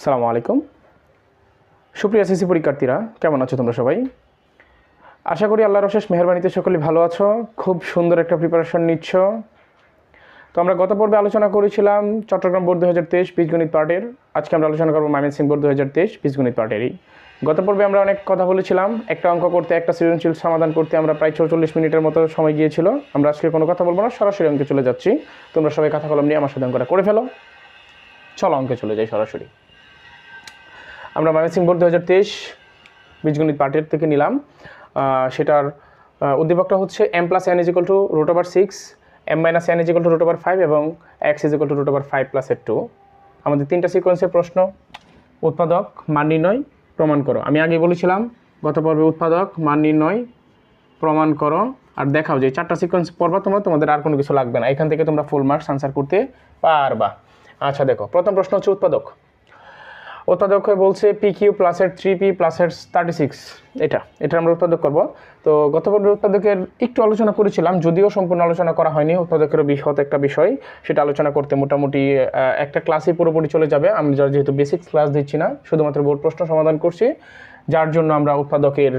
আসসালামু আলাইকুম। সুপ্রিয় সিসি পরীক্ষার্থীরা, কেমন আছো তোমরা সবাই? আশা করি আল্লাহর অশেষ মেহরবানিতে সকলে ভালো আছো, খুব সুন্দর একটা প্রিপারেশন নিচ্ছ। তো আমরা গত পর্বে আলোচনা করেছিলাম চট্টগ্রাম বোর্ড দু হাজার তেইশ বীজগণিত পার্টের আজকে আমরা আলোচনা করব ময়মনসিংহ বোর্ড দু হাজার তেইশ বীজগণিত পার্টেরই গত পর্বে আমরা অনেক কথা বলেছিলাম, একটা অঙ্ক করতে, একটা সৃজনশীল সমাধান করতে আমরা প্রায় চৌচল্লিশ মিনিটের মতো সময় গিয়েছিল। আমরা আজকে কোনো কথা বলব না, সরাসরি অঙ্কে চলে যাচ্ছি। তোমরা সবাই কথা কলম নিয়ে আমার সাথে অঙ্কটা করে ফেলো। চলো অঙ্কে চলে যাই সরাসরি। আমরা ময়মনসিংহ বোর্ড দু হাজার তেইশ বীজগণিত পার্টের থেকে নিলাম। সেটার উদ্দীপকটা হচ্ছে M plus N equal to root over six M minus N equal to root over five এবং X equal to root over five plus এর টু আমাদের তিনটা সিকোয়েন্সের প্রশ্ন, উৎপাদক মান নির্ণয়, প্রমাণ করো। আমি আগে বলেছিলাম, গত পর্বে উৎপাদক মান নির্ণয়, প্রমাণ করো আর দেখাও যে চারটা সিকোয়েন্স পড়বা তোমরা, তোমাদের আর কোনো কিছু লাগবে না। এখান থেকে তোমরা ফুল মার্কস আনসার করতে পারবা। আচ্ছা দেখো, প্রথম প্রশ্ন হচ্ছে উৎপাদক। উৎপাদক বলছে পি কিউ প্লাসের থ্রি পি প্লাসের থার্টি সিক্স এটা এটা আমরা উৎপাদক করব। তো গত পর্বে উৎপাদকের একটু আলোচনা করেছিলাম, যদিও সম্পূর্ণ আলোচনা করা হয়নি। উৎপাদকের বৃহৎ একটা বিষয়, সেটা আলোচনা করতে মোটামুটি একটা ক্লাসই পুরোপুরি চলে যাবে। আমি যার যেহেতু বেসিক্স ক্লাস দিচ্ছি না, শুধুমাত্র বোর্ড প্রশ্ন সমাধান করছি, যার জন্য আমরা উৎপাদকের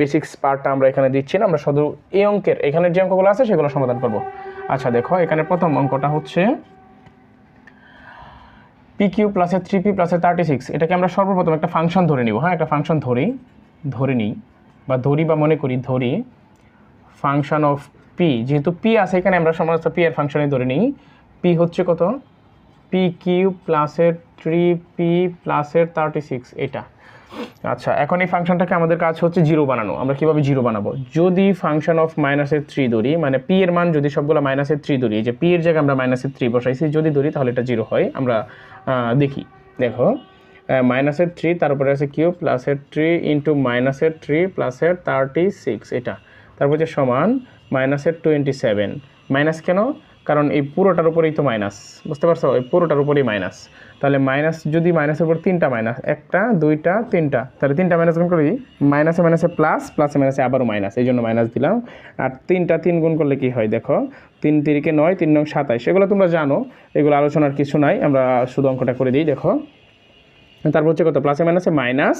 বেসিক্স পার্টটা আমরা এখানে দিচ্ছি না। আমরা শুধু এই অঙ্কের এখানে যে অঙ্কগুলো আছে সেগুলো সমাধান করব। আচ্ছা দেখো, এখানে প্রথম অঙ্কটা হচ্ছে পি কিউ প্লাসের থ্রি পি প্লাসে থার্টি সিক্স এটাকে আমরা সর্বপ্রথম একটা ফাংশন ধরে নিব হ্যাঁ? একটা ফাংশন ধরি, ধরে নিই, বা ধরি বা মনে করি, ধরি ফাংশন অফ পি যেহেতু পি আছে এখানে, আমরা সমস্ত পি এর ফাংশনে ধরে নিই। পি হচ্ছে কত? পি কিউ প্লাসের থ্রি পি প্লাসের থার্টি সিক্স এটা। আচ্ছা এখন এই ফাংশনটাকে আমাদের কাজ হচ্ছে জিরো বানানো। আমরা কীভাবে জিরো বানাবো? যদি ফাংশন অফ মাইনাসের থ্রি ধরি মানে পি এর মান যদি সবগুলো মাইনাসের থ্রি ধরি যে পি এর জায়গায় আমরা মাইনাসের থ্রি বসাইছি, যদি ধরি তাহলে এটা জিরো হয়। আমরা দেখি। দেখো মাইনাসের থ্রি, তারপরে আছে কিউ প্লাসের থ্রি ইন্টু মাইনাসের থ্রি প্লাসের থার্টি সিক্স, এটা। তারপর যে সমান মাইনাসের টোয়েন্টি সেভেন। মাইনাস কেন? কারণ এই পুরোটার উপরেই তো মাইনাস বুঝতে পারছ? এই পুরোটার উপরেই মাইনাস তাহলে মাইনাস যদি মাইনাসের উপর তিনটা মাইনাস একটা, দুইটা, তিনটা, তাহলে তিনটা মাইনাস গুণ করি মাইনাসে মাইনাসে প্লাস প্লাসে মাইনাসে আবারও মাইনাস এই জন্য মাইনাস দিলাম। আর তিনটা তিন গুণ করলে কি হয় দেখো? তিন তিরিকে নয়, তিন নং সাতাইশ। এগুলো তোমরা জানো, এগুলো আলোচনার কিছু নাই, আমরা শুধু অঙ্কটা করে দিই, দেখো। তারপর হচ্ছে কত? প্লাসে মাইনাসে মাইনাস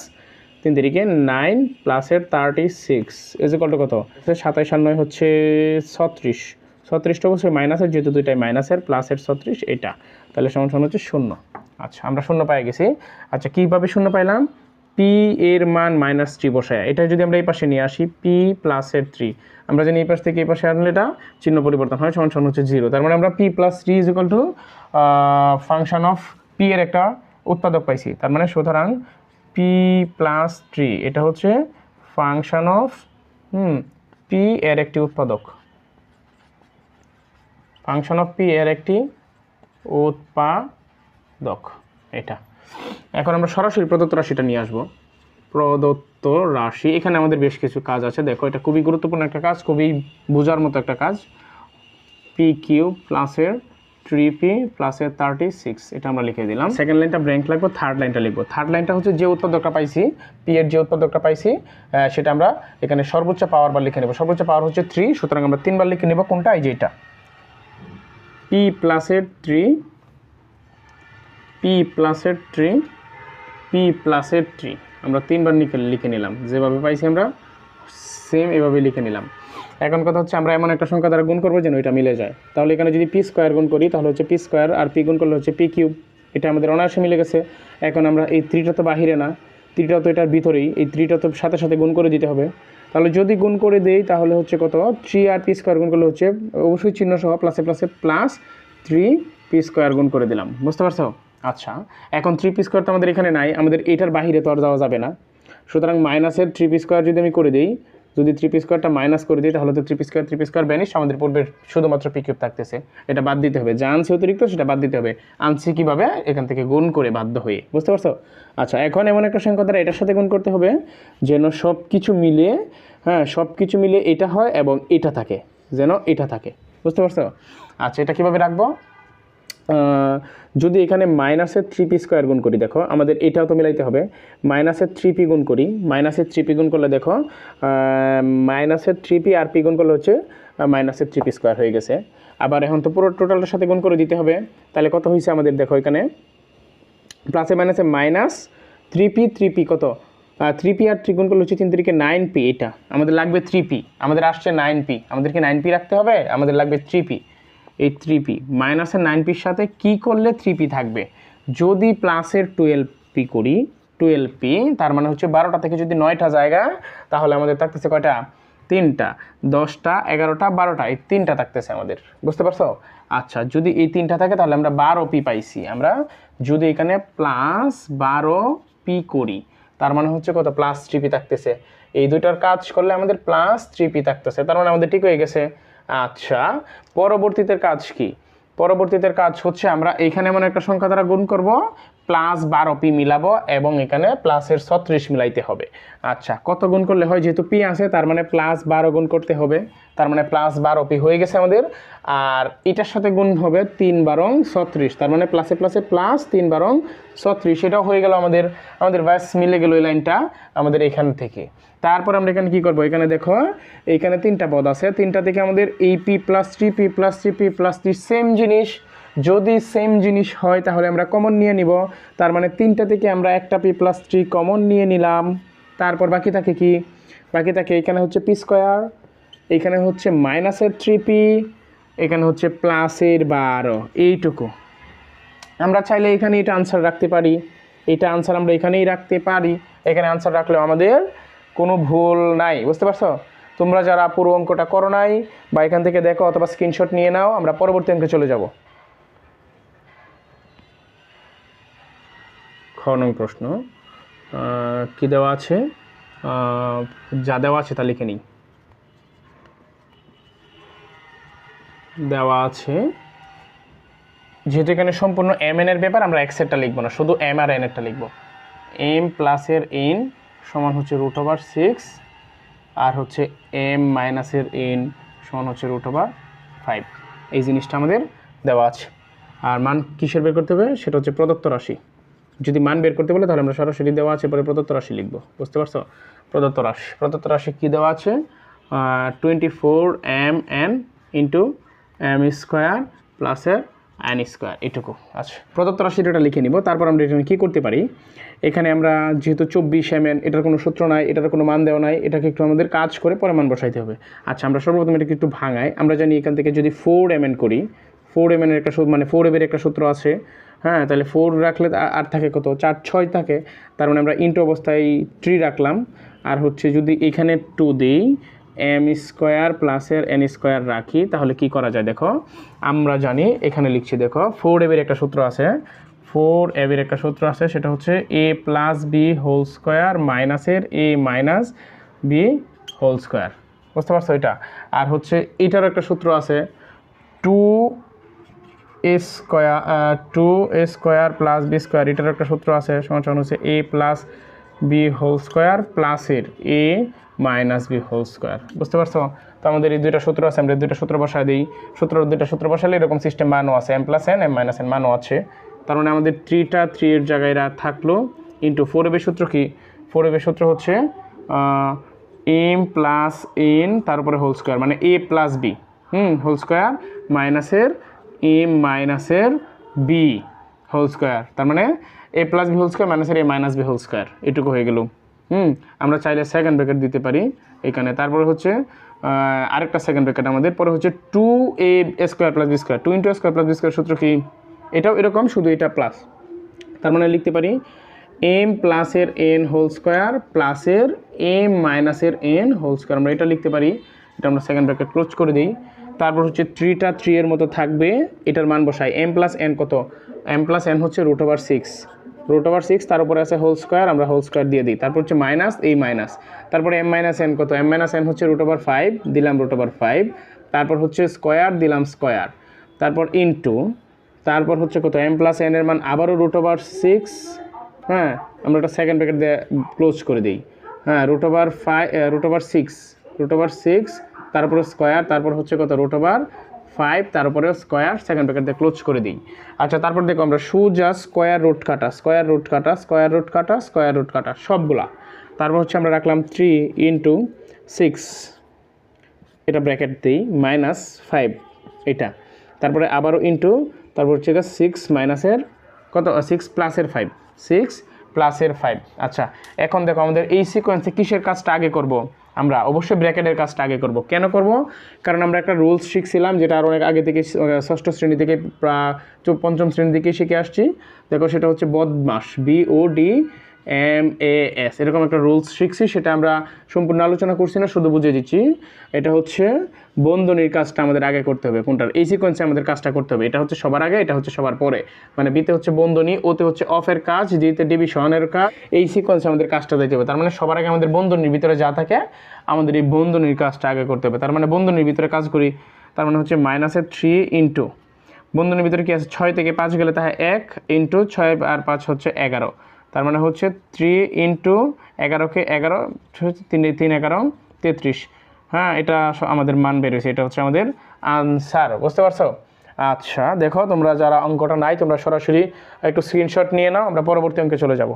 তিন তিরিকে নাইন প্লাসের থার্টি সিক্স এজ কত কত? সাতাইশ আর নয় হচ্ছে ছত্রিশ। ছত্রিশটা অবশ্যই মাইনাসের যেহেতু দুইটাই মাইনাসের প্লাসের ছত্রিশ, এটা। তাহলে সমান সমান হচ্ছে শূন্য। আচ্ছা আমরা শূন্য পাই গেছি। আচ্ছা কীভাবে শূন্য পাইলাম? পি এর মান মাইনাস থ্রি বসায়। এটা যদি আমরা এই পাশে নিয়ে আসি পি প্লাসের থ্রি আমরা জানি এই পাশ থেকে এই পাশে আনলে এটা চিহ্ন পরিবর্তন হয়, সমান সমান হচ্ছে জিরো তার মানে আমরা P plus three is equal to function of P এর একটা উৎপাদক পাইছি। তার মানে সুতরাং পি প্লাস থ্রি এটা হচ্ছে ফাংশন অফ হুম পি এর একটি উৎপাদক। ফাংশন অফ পি এর একটি উৎপাদক, এটা। এখন আমরা সরাসরি প্রদত্ত রাশিটা নিয়ে আসব। প্রদত্ত রাশি, এখানে আমাদের বেশ কিছু কাজ আছে। দেখো, এটা খুবই গুরুত্বপূর্ণ একটা কাজ, খুবই বোঝার মতো একটা কাজ। পি কিউ প্লাসের থ্রি পি প্লাসের থার্টি সিক্স এটা আমরা লিখে দিলাম। সেকেন্ড লাইনটা ব্র্যাঙ্ক লাগবো থার্ড লাইনটা লিখব। থার্ড লাইনটা হচ্ছে যে উৎপাদকটা পাইছি পি এর যে উৎপাদকটা পাইছি সেটা আমরা এখানে সর্বোচ্চ পাওয়ার বার লিখে নেব। সর্বোচ্চ পাওয়ার হচ্ছে থ্রি সুতরাং আমরা তিনবার লিখে নেব কোনটা? এই যে এটা। পি প্লাসের থ্রি পি প্লাসের থ্রি পি প্লাসের থ্রি আমরা তিনবার লিখে নিলাম। যেভাবে পাইছি আমরা সেম এভাবে লিখে নিলাম। এখন কথা হচ্ছে আমরা এমন একটা সংখ্যা দ্বারা গুণ করব যেন এটা মিলে যায়। তাহলে এখানে যদি পি স্কোয়ার গুণ করি, তাহলে হচ্ছে পি স্কোয়ার আর পি গুণ করলে হচ্ছে পি কিউব এটা আমাদের অনায়াসে মিলে গেছে। এখন আমরা এই থ্রিটা তো বাহিরে না। থ্রিটা তো এটার ভিতরেই। এই থ্রিটা তো সাথে সাথে গুণ করে দিতে হবে। তাহলে যদি গুণ করে দেই, তাহলে হচ্ছে কত? থ্রি আর পি স্কোয়ার গুণ করলে হচ্ছে, অবশ্যই চিহ্ন সহ প্লাসে প্লাসে প্লাস থ্রি পি স্কোয়ার গুণ করে দিলাম। বুঝতে পারছ? আচ্ছা এখন থ্রি পি স্কোয়ার তো আমাদের এখানে নাই, আমাদের এটার বাহিরে তো আর যাওয়া যাবে না। সুতরাং মাইনাসের থ্রি পি স্কোয়ার যদি আমি করে দিই যদি থ্রি পি স্কোয়ারটা মাইনাস করে দিই, তাহলে তো three P square three P square vanish আমাদের পূর্বে শুধুমাত্র পি কিউব থাকতেছে। এটা বাদ দিতে হবে। যা আনছি অতিরিক্ত, সেটা বাদ দিতে হবে। আনছি কীভাবে? এখান থেকে গুণ করে বাধ্য হয়ে। বুঝতে পারছ? আচ্ছা এখন এমন একটা সংখ্যা দ্বারা এটার সাথে গুণ করতে হবে, যেন সব কিছু মিলে হ্যাঁ সব কিছু মিলে এটা হয় এবং এটা থাকে, যেন এটা থাকে। বুঝতে পারছ? আচ্ছা এটা কীভাবে রাখব? যদি এখানে মাইনাসের থ্রি পি স্কোয়ার গুণ করি, দেখো, আমাদের এটাও তো মিলাইতে হবে। মাইনাসের থ্রি পি গুণ করি মাইনাসের থ্রি পি গুণ করলে দেখো মাইনাসের থ্রি পি আর পি গুণ করলে হচ্ছে মাইনাসের থ্রি পি স্কোয়ার হয়ে গেছে। আবার এখন তো পুরো টোটালটার সাথে গুণ করে দিতে হবে। তাহলে কত হয়েছে আমাদের, দেখো এখানে? প্লাসে মাইনাসে minus three P three P কত? থ্রি পি আর ত্রিগুণ করলে হচ্ছে তিন তিরিকে নাইন পি এটা। আমাদের লাগবে থ্রি পি আমাদের আসছে নাইন পি আমাদেরকে নাইন পি রাখতে হবে, আমাদের লাগবে থ্রি পি এই থ্রি পি মাইনাসের নাইন পির সাথে কী করলে থ্রি পি থাকবে? যদি প্লাসের টুয়েলভ পি করি টুয়েলভ পি তার মানে হচ্ছে বারোটা থেকে যদি নয়টা জায়গা, তাহলে আমাদের থাকতেছে কয়টা? তিনটা। দশটা, এগারোটা, বারোটা, এই তিনটা থাকতেছে আমাদের। বুঝতে পারছ? আচ্ছা যদি এই তিনটা থাকে, তাহলে আমরা বারো পি পাইছি। আমরা যদি এখানে প্লাস বারো পি করি, তার মানে হচ্ছে কত? প্লাস থ্রি পি থাকতেছে। এই দুইটার কাজ করলে আমাদের প্লাস থ্রি পি থাকতেছে। তার মানে আমাদের ঠিক হয়ে গেছে। আচ্ছা পরবর্তীতে কাজ কি? পরবর্তীতে কাজ হচ্ছে আমরা এখানে এমন একটা সংখ্যা দ্বারা গুণ করব। প্লাস বারো পি মিলাবো এবং এখানে প্লাসের ছত্রিশ মিলাইতে হবে। আচ্ছা কত গুণ করলে হয়? যেহেতু পি আছে, তার মানে প্লাস বারো গুণ করতে হবে। তার মানে প্লাস বারো পি হয়ে গেছে আমাদের। আর এটার সাথে গুণ হবে তিন বারং ছত্রিশ। তার মানে প্লাসে প্লাসে প্লাস তিন বারং ছত্রিশ। এটাও হয়ে গেল আমাদের আমাদের ব্যাস মিলে গেল এই লাইনটা আমাদের এখান থেকে। তারপর আমরা এখানে কী করব? এখানে দেখো এইখানে তিনটা পদ আছে। তিনটা থেকে আমাদের এই P plus three P plus three P plus three same জিনিস। যদি সেম জিনিস হয়, তাহলে আমরা কমন নিয়ে নিব। তার মানে তিনটা থেকে আমরা একটা পি প্লাস থ্রি কমন নিয়ে নিলাম। তারপর বাকি থাকে কি? বাকি থাকে এখানে হচ্ছে পি স্কোয়ার এখানে হচ্ছে মাইনাসের থ্রি পি এখানে হচ্ছে প্লাসের বারো। এইটুকু। আমরা চাইলে এখানে এটা আনসার রাখতে পারি। এটা আনসার আমরা এখানেই রাখতে পারি। এখানে আনসার রাখলেও আমাদের কোনো ভুল নাই। বুঝতে পারছ? তোমরা যারা পুরো অঙ্কটা করো নাই বা এখান থেকে দেখো অথবা স্ক্রিনশট নিয়ে নাও, আমরা পরবর্তী অঙ্কে চলে যাব। খ নং প্রশ্ন কি দেওয়া আছে? যা দেওয়া আছে তা লিখে নিই। দেওয়া আছে, যেহেতু এখানে সম্পূর্ণ এম এর ব্যাপার, আমরা এক্সেরটা লিখব না, শুধু এম আর এন এরটা লিখব। এম প্লাসের এন সমান হচ্ছে রুট ওভার সিক্স আর হচ্ছে এম মাইনাসের এন সমান হচ্ছে রুট ওভার ফাইভ এই জিনিসটা আমাদের দেওয়া আছে। আর মান কিসের বের করতে হবে? সেটা হচ্ছে প্রদত্ত রাশি। যদি মান বের করতে বলে, তাহলে আমরা সরাসরি দেওয়া আছে, পরে প্রদত্ত রাশি লিখব। বুঝতে পারছ? প্রদত্ত রাশি। প্রদত্ত রাশি কী দেওয়া আছে? Twenty four M N into M square প্লাসের এন স্কোয়ার এটুকু। আচ্ছা প্রদত্ত রাশিটা এটা লিখে নিব। তারপর আমরা এখানে কী করতে পারি? এখানে আমরা যেহেতু চব্বিশ এম এন এটার কোনো সূত্র নাই, এটার কোনো মান দেওয়া নাই, এটাকে একটু আমাদের কাজ করে পরে মান বসাইতে হবে। আচ্ছা আমরা সর্বপ্রথম এটাকে একটু ভাঙাই। আমরা জানি এখান থেকে যদি ফোর এম এন করি ফোর এম এর একটা সূত্র মানে ফোর এর একটা সূত্র আছে। হ্যাঁ তাহলে ফোর রাখলে আর থাকে কত? চার, ছয় থাকে। তার মানে আমরা ইন্টু অবস্থায় থ্রি রাখলাম। আর হচ্ছে যদি এখানে টু দিই এম স্কোয়ার প্লাসের এন স্কোয়ার রাখি, তাহলে কি করা যায় দেখো? আমরা জানি, এখানে লিখছি দেখো ফোর এর একটা সূত্র আছে। ফোর এর একটা সূত্র আছে, সেটা হচ্ছে A plus B whole square মাইনাসের A minus B whole square বুঝতে পারছ এটা? আর হচ্ছে এটারও একটা সূত্র আছে। Two A square two A square plus B square এটার একটা সূত্র আছে, সমান হচ্ছে A plus B whole square প্লাসের A minus B whole square বুঝতে পারছ? তো আমাদের এই দুইটা সূত্র আছে, আমরা দুইটা সূত্র বসায় দিই। সূত্র দুইটা সূত্র বসালে এরকম সিস্টেম মানও আছে M plus N M minus N মানও আছে। তার মানে আমাদের থ্রিটা থ্রি এর জায়গায় থাকল। ইন্টু ফোর এর সূত্র কি? ফোর এর সূত্র হচ্ছে এম প্লাস এন তারপরে হোল স্কোয়ার মানে A plus B hmm whole square মাইনাসের এম মাইনাসের বি হোল স্কোয়ার তার মানে A plus B whole square মাইনাসের A minus B whole square এটুকু হয়ে গেল। হুম, আমরা চাইলে সেকেন্ড ব্র্যাকেট দিতে পারি এখানে। তারপরে হচ্ছে আরেকটা সেকেন্ড ব্র্যাকেট আমাদের। পরে হচ্ছে two A square plus B square two into square plus B square সূত্র কি? এটাও এরকম, শুধু এটা প্লাস তার মানে লিখতে পারি এম প্লাসের এন হোল স্কোয়ার প্লাসের এম মাইনাসের এন হোল স্কোয়ার আমরা এটা লিখতে পারি। এটা আমরা সেকেন্ড ব্র্যাকেট ক্লোজ করে দিই। তারপর হচ্ছে থ্রিটা থ্রি এর মতো থাকবে, এটার মান বসাই এম প্লাস এন কত? এম প্লাস এন হচ্ছে root over six root over six তার উপরে আছে হোল স্কোয়ার আমরা হোল স্কোয়ার দিয়ে দিই। তারপর হচ্ছে মাইনাস এই মাইনাস তারপরে এম মাইনাস এন কত? এম মাইনাস এন হচ্ছে রুট ওভার ফাইভ দিলাম রুট ওভার ফাইভ তারপর হচ্ছে স্কোয়ার দিলাম স্কোয়ার তারপর ইনটু তারপর হচ্ছে কত? এম প্লাস এন এর মান আবারও রুট ওভার সিক্স হ্যাঁ আমরা একটা সেকেন্ড প্যাকেট দিয়ে ক্লোজ করে দিই। হ্যাঁ root over five root over six root over six তারপরে স্কোয়ার, তারপর হচ্ছে কত? রুট ওভার ফাইভ তারপরে স্কোয়ার সেকেন্ড ব্র্যাকেট দিয়ে ক্লোজ করে দিই। আচ্ছা তারপর দেখো আমরা সুজা স্কোয়ার রুট কাটা, স্কোয়ার রুট কাটা, স্কোয়ার রুট কাটা, স্কোয়ার রুট কাটা, সবগুলা। তারপর হচ্ছে আমরা রাখলাম থ্রি ইন্টু সিক্স এটা ব্র্যাকেট দিই মাইনাস ফাইভ এটা। তারপরে আবারও ইন্টু তারপর হচ্ছে গিয়ে সিক্স মাইনাসের কত? সিক্স প্লাসের ফাইভ সিক্স প্লাসের ফাইভ আচ্ছা এখন দেখো আমাদের এই সিকোয়েন্সে কিসের কাজটা আগে করব? আমরা অবশ্যই ব্র্যাকেটের কাজটা আগে করব। কেন করব? কারণ আমরা একটা রুলস শিখছিলাম যেটা আর অনেক আগে থেকে ষষ্ঠ শ্রেণি থেকে পঞ্চম শ্রেণি থেকে শিখে আসছি। দেখো সেটা হচ্ছে BODMAS B O D M A S এরকম একটা রুলস শিখছি, সেটা আমরা সম্পূর্ণ আলোচনা করছি না, শুধু বুঝিয়ে দিচ্ছি। এটা হচ্ছে বন্ধনীর কাজটা আমাদের আগে করতে হবে, কোনটার? এই সিকোয়েন্সে আমাদের কাজটা করতে হবে, এটা হচ্ছে সবার আগে, এটা হচ্ছে সবার পরে। মানে বিতে হচ্ছে বন্ধনী ওতে হচ্ছে অফের কাজ ডিতে ডিভিশনের কাজ, এই সিকোয়েন্সে আমাদের কাজটা দিতে হবে। তার মানে সবার আগে আমাদের বন্ধনীর ভিতরে যা থাকে, আমাদের এই বন্ধনীর কাজটা আগে করতে হবে। তার মানে বন্ধনীর ভিতরে কাজ করি, তার মানে হচ্ছে মাইনাসের থ্রি ইন্টু বন্ধনীর ভিতরে কি আছে? ছয় থেকে পাঁচ গেলে তাহলে এক ইন্টু ছয় আর পাঁচ হচ্ছে এগারো। তার মানে হচ্ছে থ্রি ইন্টু এগারোকে এগারো, হচ্ছে তিন তিন এগারো, তেত্রিশ। হ্যাঁ এটা আমাদের মান বেরোয়েছে এটা হচ্ছে আমাদের আনসার বুঝতে পারছ? আচ্ছা দেখো, তোমরা যারা অঙ্কটা নাই, তোমরা সরাসরি একটু স্ক্রিনশট নিয়ে নাও, আমরা পরবর্তী অঙ্কে চলে যাব।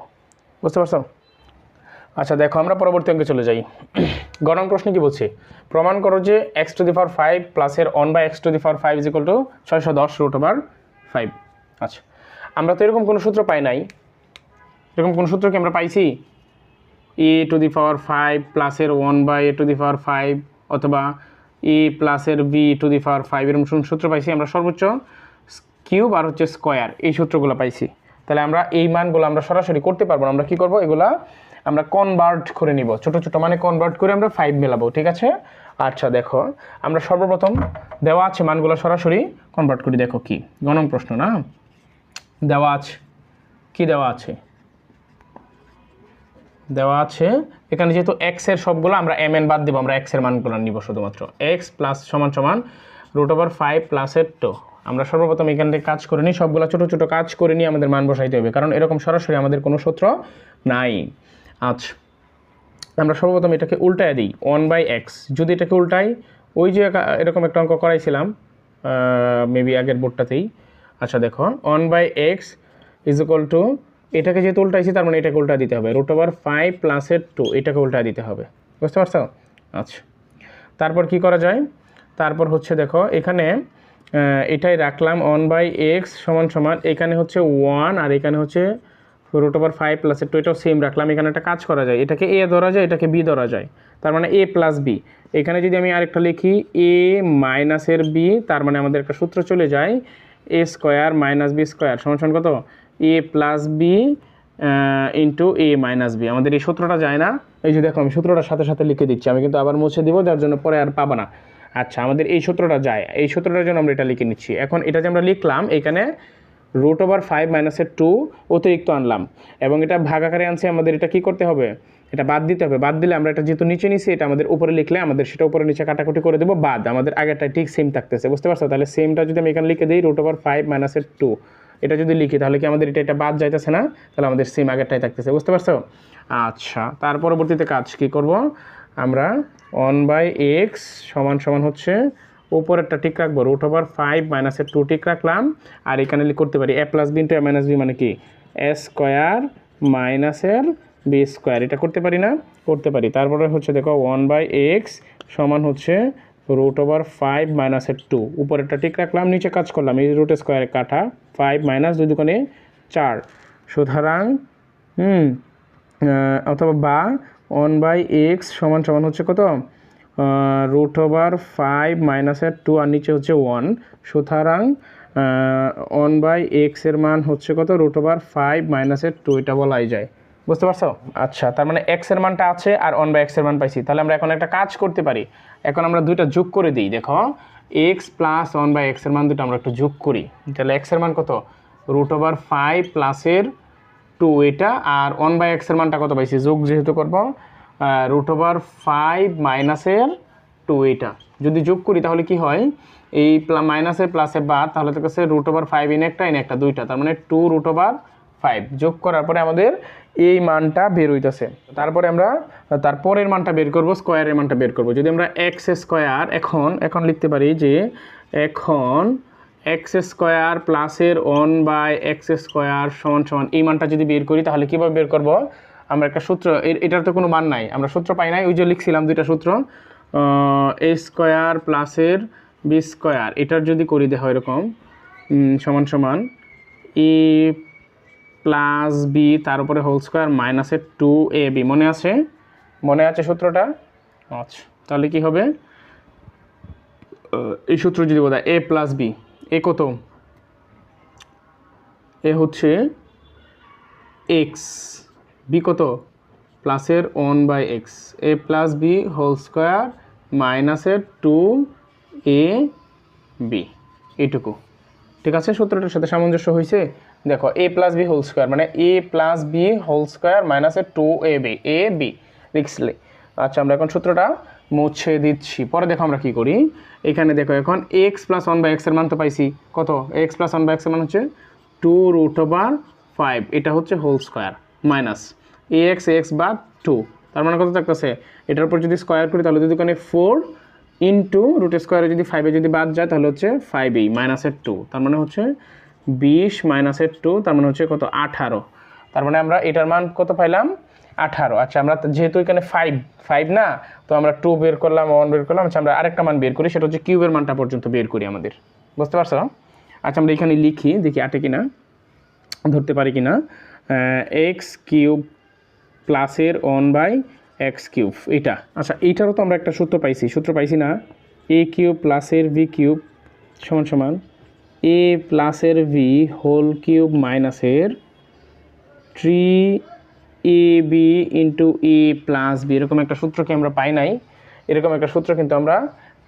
বুঝতে পারছ? আচ্ছা দেখো, আমরা পরবর্তী অঙ্কে চলে যাই। গণন প্রশ্ন কি বলছে? প্রমাণ করো যে X to the power five প্লাসের one by X to the power five is equal to ছয়শো দশ রুট ওভার ফাইভ আচ্ছা আমরা তো এরকম কোনো সূত্র পাই নাই। এরকম কোনো সূত্র কি আমরা পাইছি? A to the power five প্লাসের one by A to the power five অথবা এ প্লাসের B to the power five এরকম সূত্র পাইছি আমরা সর্বোচ্চ কিউব আর হচ্ছে স্কোয়ার এই সূত্রগুলো পাইছি। তাহলে আমরা এই মানগুলো আমরা সরাসরি করতে পারব আমরা কি করব? এগুলা আমরা কনভার্ট করে নিব। ছোট ছোট মানে কনভার্ট করে আমরা ফাইভ মেলাবো, ঠিক আছে? আচ্ছা দেখো, আমরা সর্বপ্রথম দেওয়া আছে মানগুলো সরাসরি কনভার্ট করি। দেখো কি গণন প্রশ্ন না? দেওয়া আছে, কি দেওয়া আছে? দেওয়া আছে। এখানে যেহেতু এক্সের সবগুলো আমরা এম এন বাদ দিব, আমরা এক্সের মানগুলো নিব শুধুমাত্র। এক্স প্লাস সমান সমান রুট ওভার ফাইভ প্লাসের টু আমরা সর্বপ্রথম এখান থেকে কাজ করে নিই, সবগুলো ছোটো ছোটো কাজ করে নিয়ে আমাদের মান বসাইতে হবে, কারণ এরকম সরাসরি আমাদের কোনো সূত্র নাই। আচ্ছা আমরা সর্বপ্রথম এটাকে উল্টায় দিই ওয়ান বাই এক্স যদি এটাকে উল্টাই, ওই যে এরকম একটা অঙ্ক করাইছিলাম মেবি আগের বোর্ডটাতেই আচ্ছা দেখো one by X is equal to এটাকে যেহেতু উল্টাইছি তার মানে এটাকে উল্টা দিতে হবে। রুট ওভার ফাইভ প্লাসের টু এটাকে উল্টা দিতে হবে। বুঝতে পারছ? আচ্ছা। তারপর কি করা যায়? তারপর হচ্ছে দেখো, এখানে এটাই রাখলাম ওয়ান বাই এক্স সমান সমান, এখানে হচ্ছে ওয়ান আর এখানে হচ্ছে রুট ওভার ফাইভ প্লাসের টু এটাও সেম রাখলাম। এখানে একটা কাজ করা যায়। এটাকে এ ধরা যায়, এটাকে বি ধরা যায়। তার মানে এ প্লাস বি এখানে যদি আমি আরেকটা লিখি এ মাইনাসের বি তার মানে আমাদের একটা সূত্র চলে যায় A square minus B square সমান সমান কত? A plus B into A minus B আমাদের এই সূত্রটা যায় না। এই যে দেখো, আমি সূত্রটার সাথে সাথে লিখে দিচ্ছি। আমি কিন্তু আবার মুছে দিব, যার জন্য পরে আর পাবা না। আচ্ছা আমাদের এই সূত্রটা যায়। এই সূত্রটার জন্য আমরা এটা লিখে নিচ্ছি। এখন এটা যে আমরা লিখলাম, এখানে রুট ওভার ফাইভ মাইনাসের টু অতিরিক্ত আনলাম। এবং এটা ভাগ আকারে আনছে, আমাদের এটা কি করতে হবে? এটা বাদ দিতে হবে। বাদ দিলে আমরা এটা যেহেতু নিচে নিছি, এটা আমাদের উপরে লিখলে আমাদের সেটা উপরে নিচে কাটাকুটি করে দেবো। বাদ। আমাদের আগেরটা ঠিক সেম থাকতেছে। বুঝতে পারছ? তাহলে সেমটা যদি আমি এখানে লিখে দিই রুট ওভার ফাইভ মাইনাসের টু এটা যদি লিখি, তাহলে কি আমাদের এটা এটা বাদ যাইতেছে না? তাহলে আমাদের সিম আগেরটাই থাকতেছে, বুঝতে পারছ? আচ্ছা তার পরবর্তীতে কাজ কি করব? আমরা ওয়ান বাই এক্স সমান সমান হচ্ছে উপরেরটা ঠিক রাখব রুট ওভার ফাইভ মাইনাসের টু ঠিক রাখলাম, আর এখানে করতে পারি A plus B into A minus B মানে কি? এ স্কোয়ার মাইনাসের বি স্কোয়ার এটা করতে পারি না? করতে পারি, তারপরে হচ্ছে দেখো ওয়ান বাই এক্স সমান হচ্ছে রুট ওভার ফাইভ মাইনাসের টু উপরেরটা ঠিক রাখলাম, নিচে কাজ করলাম, এই রুট স্কোয়ারে কাটা ফাইভ মাইনাস দুই দোকানে চার। সুতরাং অথবা বা ওয়ান বাই এক্স সমান সমান হচ্ছে কত? রুট ওভার ফাইভ মাইনাসের টু আর নিচে হচ্ছে ওয়ান সুতরাং ওয়ান বাই এক্সের মান হচ্ছে কত? রুট ওভার ফাইভ মাইনাসের টু এটা বলাই যায়। বুঝতে পারছ? আচ্ছা তার মানে এক্সের মানটা আছে আর ওয়ান বাই এক্সের মান পাইছি। তাহলে আমরা এখন একটা কাজ করতে পারি। এখন আমরা দুইটা যোগ করে দিই, দেখো। এক্স প্লাস ওয়ান বাই এক্সের মান দুটো আমরা একটু যোগ করি। তাহলে এক্সের মান কত? রুট ওভার ফাইভ প্লাসের টু এটা, আর ওয়ান বাই এক্সের মানটা কত পাইছি? যোগ যেহেতু করব রুট ওভার ফাইভ মাইনাসের টু এটা। যদি যোগ করি তাহলে কি হয়? এই মাইনাসের প্লাসে বাদ তাহলে তো কাছে রুট ওভার ফাইভ ইন একটা ইন একটা দুইটা। তার মানে টু রুট ওভার ফাইভ যোগ করার পরে আমাদের এই মানটা বের হইতেছে। তারপরে আমরা তারপরের মানটা বের করব, স্কোয়ারের মানটা বের করব। যদি আমরা এক্স স্কোয়ার, এখন এখন লিখতে পারি যে এখন এক্স স্কোয়ার প্লাসের ওয়ান বাই এক্স স্কোয়ার সমান সমান, এই মানটা যদি বের করি, তাহলে কীভাবে বের করব? আমরা একটা সূত্র এটার তো কোনো মান নাই। আমরা সূত্র পাই নাই, ওই যে লিখছিলাম দুইটা সূত্র। এ স্কোয়ার প্লাসের বি স্কোয়ার, এটার যদি করি দেখা এরকম সমান সমান ই প্লাস বি, তার উপরে হোল স্কোয়ার মাইনাসের টু এ বি মনে আছে? মনে আছে সূত্রটা? আচ্ছা তাহলে কি হবে? এই সূত্র যদি বোধ এ প্লাস বি এ কত? এ হচ্ছে এক্স বি কত? প্লাসের one by x a plus b whole square মাইনাসের টু এ বি এইটুকু। ঠিক আছে? সূত্রটার সাথে সামঞ্জস্য হয়েছে দেখো a plus b whole square মানে a plus b whole square মাইনাসের two a b a b লিখলে আচ্ছা আমরা এখন সূত্রটা মুছে দিচ্ছি। পরে দেখো আমরা কি করি। এখানে দেখো এখন এক্স প্লাস ওয়ান বাই এক্সের মান তো পাইছি। কত? এক্স প্লাস ওয়ান বাই এক্সের মান হচ্ছে টু রুট ওভার ফাইভ এটা হচ্ছে whole square minus a x x বা টু তার মানে কত থাকতেছে? এটার উপর যদি স্কোয়ার করি, তাহলে যদি ওখানে ফোর ইন্টু রুট স্কোয়ারে যদি ফাইভে যদি বাদ যায়, তাহলে হচ্ছে ফাইভ এই মাইনাসের টু তার মানে হচ্ছে বিশ মাইনাসের টু তার মানে হচ্ছে কত? আঠারো। তার মানে আমরা এটার মান কত পাইলাম? আঠারো। আচ্ছা আমরা যেহেতু এখানে ফাইভ ফাইভ না, তো আমরা টু বের করলাম ওয়ান বের করলাম আচ্ছা আমরা আরেকটা মান বের করি, সেটা হচ্ছে কিউবের মানটা পর্যন্ত বের করি আমাদের। বুঝতে পারছ? আচ্ছা আমরা এখানে লিখি, দেখি আটে কিনা? ধরতে পারি কিনা? এক্স কিউব প্লাসের ওয়ান বাই এক্স কিউব এটা আচ্ছা এইটারও তো আমরা একটা সূত্র পাইছি। সূত্র পাইছি না এ কিউব প্লাসের ভি কিউব সমান সমান। এ প্লাসের ভি হোল কিউব মাইনাসের three a b into a plus b এরকম একটা সূত্র কি আমরা পাই নাই। এরকম একটা সূত্র কিন্তু আমরা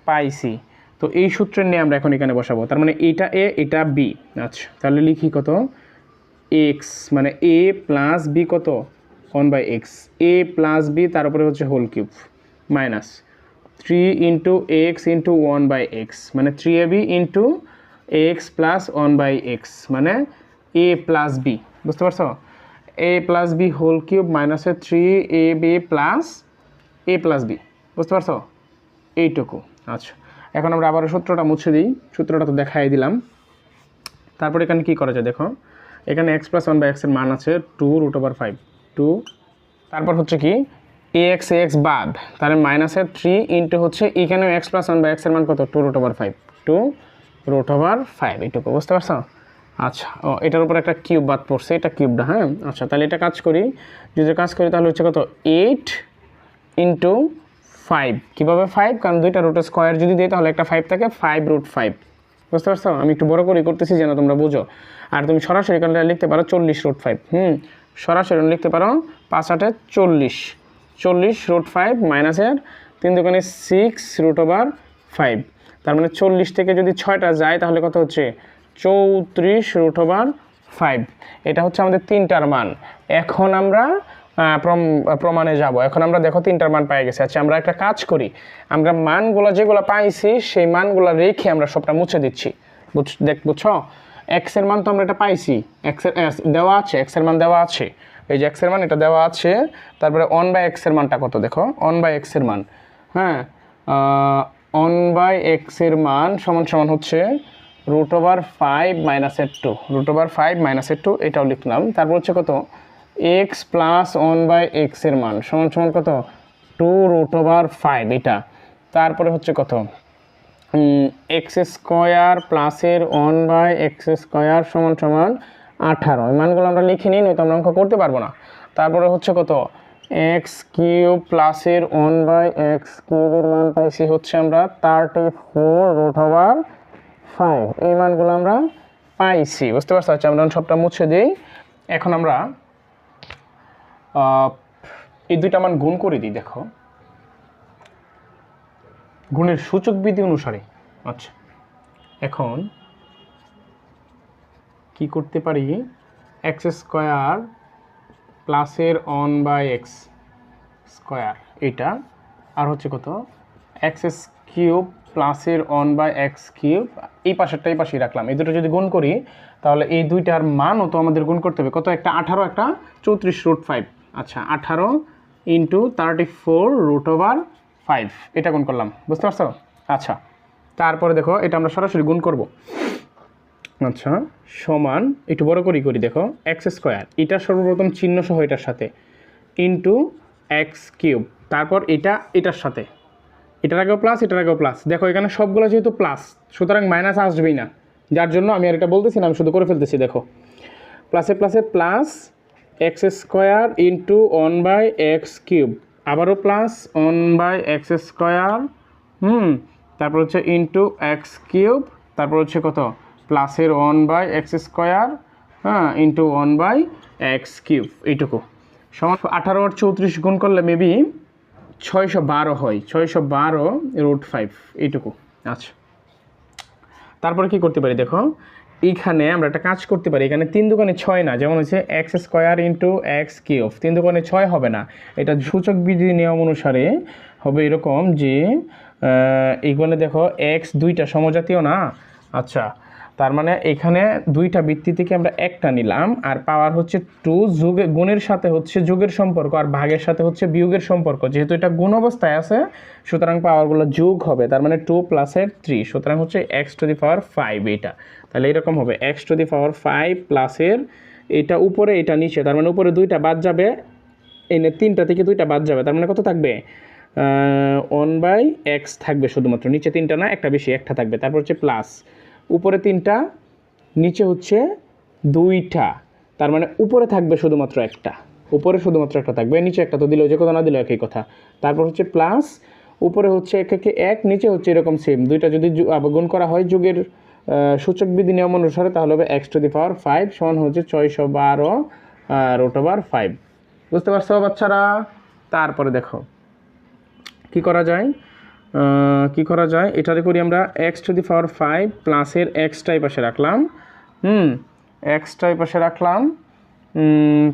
পাইছি। তো এই সূত্রের নিয়ে আমরা এখন এখানে বসাবো। তার মানে এটা এ এটা বি আচ্ছা তাহলে লিখি কত? এক্স মানে এ প্লাস বি কত? One by x a plus b তার উপরে হচ্ছে whole cube minus three into x into one by x মানে three a b into x plus one by x মানে এ প্লাস বি বুঝতে পারছ? A plus b whole cube মাইনাসের three a b plus a plus b বুঝতে পারছ? এইটুকু আচ্ছা। এখন আমরা আবার সূত্রটা মুছে দিই, সূত্রটা তো দেখাই দিলাম। তারপর এখানে কী করা যায় দেখো? এখানে এক্স প্লাস ওয়ান বাই এক্সের মান আছে two root over five two তারপর হচ্ছে কি? এ এক্স এক্স বাদ, তাহলে মাইনাসের থ্রি ইন্টু হচ্ছে, এখানেও এক্স প্লাস ওয়ান বাই এক্সের মান কত? Two root over five two root over five এইটুকু, বুঝতে পারছ? আচ্ছা ও, এটার উপর একটা কিউব বাদ পড়ছে, এটা কিউবটা হ্যাঁ? আচ্ছা তাহলে এটা কাজ করি। যদি কাজ করি, তাহলে হচ্ছে কত? এইট ইন্টু ফাইভ কীভাবে ফাইভ কারণ দুইটা রুটের স্কোয়ার যদি দিই, তাহলে একটা ফাইভ থাকে ফাইভ রুট ফাইভ বুঝতে পারছ? আমি একটু বড় করে করতেছি যেন তোমরা বুঝো। আর তুমি সরাসরি এখানে লিখতে পারো? চল্লিশ রুট ফাইভ হুম? সরাসরি লিখতে পারো, পাঁচ আটে চল্লিশ। চল্লিশ রুট ফাইভ মাইনাসের তিন দোকানে সিক্স রুট ওভার ফাইভ তার মানে চল্লিশ থেকে যদি ছয়টা যায়, তাহলে কত হচ্ছে? চৌত্রিশ রুট ওভার ফাইভ এটা হচ্ছে আমাদের তিনটার মান। এখন আমরা প্রম- প্রমাণে যাব। এখন আমরা দেখো তিনটার মান পেয়ে গেছি। আচ্ছা আমরা একটা কাজ করি। আমরা মানগুলো যেগুলো পাইছি, সেই মানগুলো রেখে আমরা সবটা মুছে দিচ্ছি। বুঝ, দেখ, বুঝছ? এক্সের মান তো আমরা এটা পাইছি। এক্সের দেওয়া আছে। এক্সের মান দেওয়া আছে। এই যে এক্সের মান, এটা দেওয়া আছে। তারপরে অন বাই এক্সের মানটা কত দেখো? অন বাই এক্সের মান। হ্যাঁ? অন বাই এক্সের মান সমান সমান হচ্ছে রুট ওভার ফাইভ মাইনাসের টু রুট ওভার ফাইভ মাইনাসের টু এটাও লিখলাম। তারপর হচ্ছে কত? এক্স প্লাস ওয়ান বাই এক্সের মান সমান সমান কত? টু রুট ওভার ফাইভ এটা। তারপরে হচ্ছে কত? এক্স স্কোয়ার প্লাসের ওয়ান বাই এক্স স্কোয়ার সমান সমান আঠারো। এই মানগুলো আমরা লিখে নিই, নয়তো আমরা অঙ্ক করতে পারব না। তারপরে হচ্ছে কত? এক্স কিউব প্লাসের ওয়ান বাই এক্স কিউবের মান পাইছি হচ্ছে আমরা thirty four root over five. এই মানগুলো আমরা পাইছি, বুঝতে পারছ? আচ্ছা আমরা সবটা মুছে দিই। এখন আমরা এই দুইটা মান গুণ করে দিই, দেখো। গুণের সূচক বিধি অনুসারে। আচ্ছা এখন কি করতে পারি? এক্স স্কোয়ার প্লাসের অন বাই এক্স স্কোয়ার, এটা, আর হচ্ছে কত? এক্স এস কিউব প্লাসের অন বাই এক্স কিউব, এই পাশেরটা এই পাশেই রাখলাম। এই দুটো যদি গুণ করি, তাহলে এই দুইটার মানও তো আমাদের গুণ করতে হবে। কত? একটা আঠারো, একটা চৌত্রিশ রুট ফাইভ আচ্ছা আঠারো into thirty four root over five এটা গুণ করলাম। বুঝতে পারছ? আচ্ছা তারপরে দেখো, এটা আমরা সরাসরি গুণ করব। আচ্ছা সমান, একটু বড় করি করি, দেখো এক্স স্কোয়ার এটা সর্বপ্রথম চিহ্ন সহ এটার সাথে। ইন্টু এক্স কিউব তারপর এটা, এটার সাথে। এটার আগেও প্লাস এটার আগেও প্লাস দেখো, এখানে সবগুলো যেহেতু প্লাস সুতরাং মাইনাস আসবেই না। যার জন্য আমি আর এটা বলতেছি না, আমি শুধু করে ফেলতেছি, দেখো। প্লাসে প্লাসে plus x square into one by x cube আবারও plus one by x square হুম, তারপর হচ্ছে ইন্টু এক্স কিউব তারপর হচ্ছে কত? প্লাসের ওয়ান বাই এক্স স্কোয়ার হ্যাঁ into one by x cube, এইটুকু। সমান আঠারো আর চৌত্রিশ গুণ করলে মেবি ছয়শো বারো হয়, ছয়শো বারো রুট ফাইভ এইটুকু। আচ্ছা। তারপরে কি করতে পারি দেখো? এখানে আমরা একটা কাজ করতে পারি, এখানে তিন দোকানে ছয় না, যেমন হচ্ছে x square into x cube, তিন দোকানে ছয় হবে না। এটা সূচক বিধি নিয়ম অনুসারে হবে এরকম যে এইখানে দেখো, এক্স দুইটা সমজাতীয় না? আচ্ছা। তার মানে এখানে দুইটা বৃত্তি থেকে আমরা একটা নিলাম, আর পাওয়ার হচ্ছে টু যোগে, গুণের সাথে হচ্ছে যোগের সম্পর্ক, আর ভাগের সাথে হচ্ছে বিয়োগের সম্পর্ক। যেহেতু এটা গুণ অবস্থায় আছে, সুতরাং পাওয়ারগুলো যোগ হবে, তার মানে টু প্লাসের থ্রি সুতরাং হচ্ছে x to the power five এটা। তাহলে এরকম হবে x to the power five প্লাসের এটা উপরে, এটা নিচে, তার মানে উপরে দুইটা বাদ যাবে এনে তিনটা থেকে দুইটা বাদ যাবে, তার মানে কত থাকবে? ওয়ান বাই এক্স থাকবে শুধুমাত্র, নিচে তিনটা না, একটা বেশি, একটা থাকবে, তারপর হচ্ছে প্লাস উপরে তিনটা, নিচে হচ্ছে দুইটা। তার মানে উপরে থাকবে শুধুমাত্র একটা। উপরে শুধুমাত্র একটা থাকবে, নিচে একটা তো দিলেও যে কথা না দিলেও একই কথা। তারপর হচ্ছে প্লাস উপরে হচ্ছে এক একে এক নিচে হচ্ছে এরকম সেম দুইটা যদি গুণ করা হয় যুগের সূচক বিধি নিয়ম অনুসারে, তাহলে হবে x to the power five সমান হচ্ছে ছয়শো বারো রোট ওভার ফাইভ বুঝতে পারছ বাচ্চারা? তারপরে দেখো, কি করা যায়? কি করা যায়? এটারে করি আমরা x to the power five প্লাসের এক্সটাই পাশে রাখলাম। হুম এক্সটাই পাশে রাখলাম।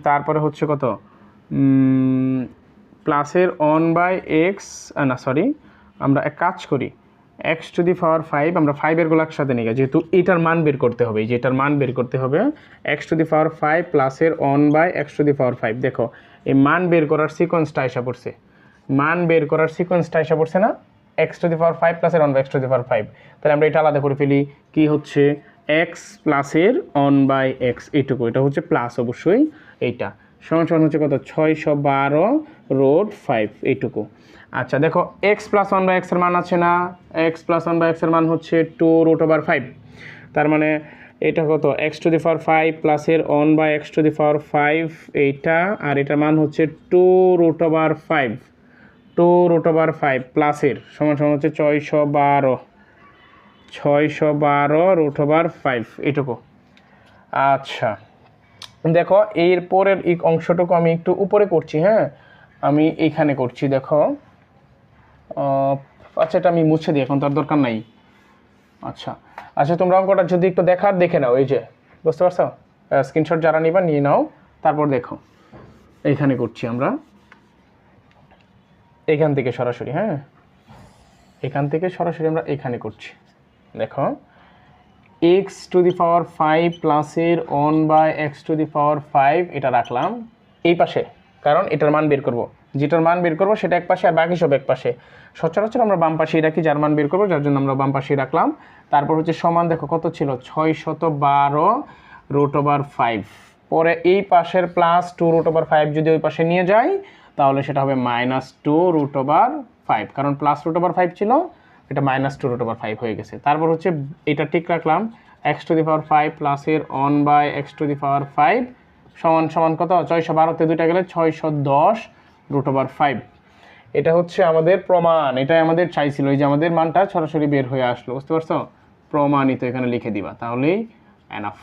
তারপরে হচ্ছে কত? প্লাসের অন বাই এক্স না সরি আমরা এক কাজ করি। X to the power five আমরা ফাইভেরগুলো একসাথে নিয়ে যেহেতু এটার মান বের করতে হবে যে এটার মান বের করতে হবে x to the power five প্লাসের one by x to the power five দেখো, এই মান বের করার সিকোয়েন্সটা এসে পড়ছে। মান বের করার সিকোয়েন্সটা এসে পড়ছে না? X to the power five প্লাসের one by x to the power five তাহলে আমরা এটা আলাদা করে ফেলি। কি হচ্ছে? এক্স প্লাসের অন বাই এক্স এইটুকু। এটা হচ্ছে প্লাস অবশ্যই এইটা। সমান হচ্ছে কত? ছয়শো বারো, রোড ফাইভ এইটুকু। আচ্ছা দেখো এক্স প্লাস ওয়ান বাই এক্সের মান আছে না? এক্স প্লাস ওয়ান বাই এক্সের মান হচ্ছে টু রুট ওভার ফাইভ তার মানে এটা কত? X to the power five প্লাসের one by x to the power five এইটা। আর এটার মান হচ্ছে two root over five two root five প্লাসের, সমান সমান হচ্ছে ছয়শো বারো। ছয়শো বারো রুট ওভার ফাইভ এটুকু। আচ্ছা দেখো, এর পরের এই অংশটুকু আমি একটু উপরে করছি হ্যাঁ? আমি এইখানে করছি, দেখো। আচ্ছা এটা আমি মুছে দিই, এখন তার দরকার নাই। আচ্ছা আচ্ছা তোমরা অঙ্কটা যদি একটু দেখার দেখে নাও, এই যে, বুঝতে পারছ? স্ক্রিনশট যারা নিবা, নিয়ে নাও, তারপর দেখো। এইখানে করছি আমরা। এখান থেকে সরাসরি হ্যাঁ? এখান থেকে সরাসরি আমরা এখানে করছি। দেখো x to the power five প্লাসের one by x to the power five এটা রাখলাম এই পাশে, কারণ এটার মান বের করব। যেটার মান বের করব সেটা এক পাশে আর বাকি সব এক পাশে। সচরাচর আমরা বাম পাশেই রাখি, যার মান বের করব, যার জন্য আমরা বাম পাশেই রাখলাম। তারপর হচ্ছে সমান, দেখো কত ছিল? ছয় শত বারো রুট ওভার ফাইভ পরে এই পাশের plus two root over five যদি ওই পাশে নিয়ে যাই তাহলে সেটা হবে minus two root over five কারণ প্লাস রুট ওভার ফাইভ ছিল, এটা minus two root over five হয়ে গেছে। তারপর হচ্ছে এটা ঠিক রাখলাম x to the power five প্লাসের one by x to the power five সমান সমান কত? ছয়শো বারোতে দুইটা গেলে ছয়শো দশ রুট ওভার ফাইভ এটা হচ্ছে আমাদের প্রমাণ, এটাই আমাদের চাইছিল। এই যে আমাদের মানটা সরাসরি বের হয়ে আসলো, বুঝতে পারছ? প্রমাণিত এখানে লিখে দিবা, তাহলেই এনাফ